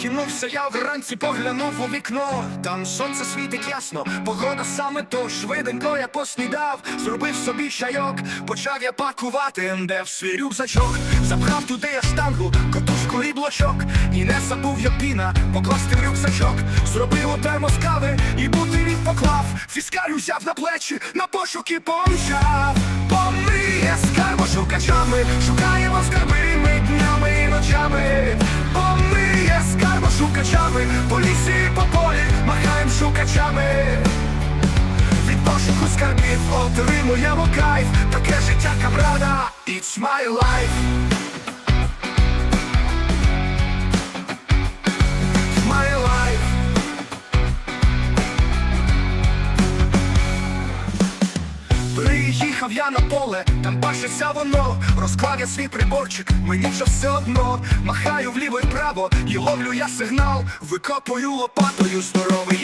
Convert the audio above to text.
кинувся я вранці, поглянув у вікно. Там сонце світить ясно, погода саме то. Швиденько я поснідав, зробив собі чайок, почав я пакувати, де в свій рюкзачок, запхав туди я штангу, котушку і блочок, і не забув я піна, покласти в рюкзачок, зробив у термос кави і бутилі поклав, фіскаль взяв на плечі, на пошуки помчав. Помиє скарбо шукачами, шукачами, по лісі по полі махаєм шукачами. Від пошуку скарбів отримуємо кайф, таке життя кабрада, it's my life. Приїхав я на поле, там бачиться воно, розклав я свій приборчик, мені вже все одно, махаю вліво і право, і ловлю я сигнал, викопую лопатою, здоровий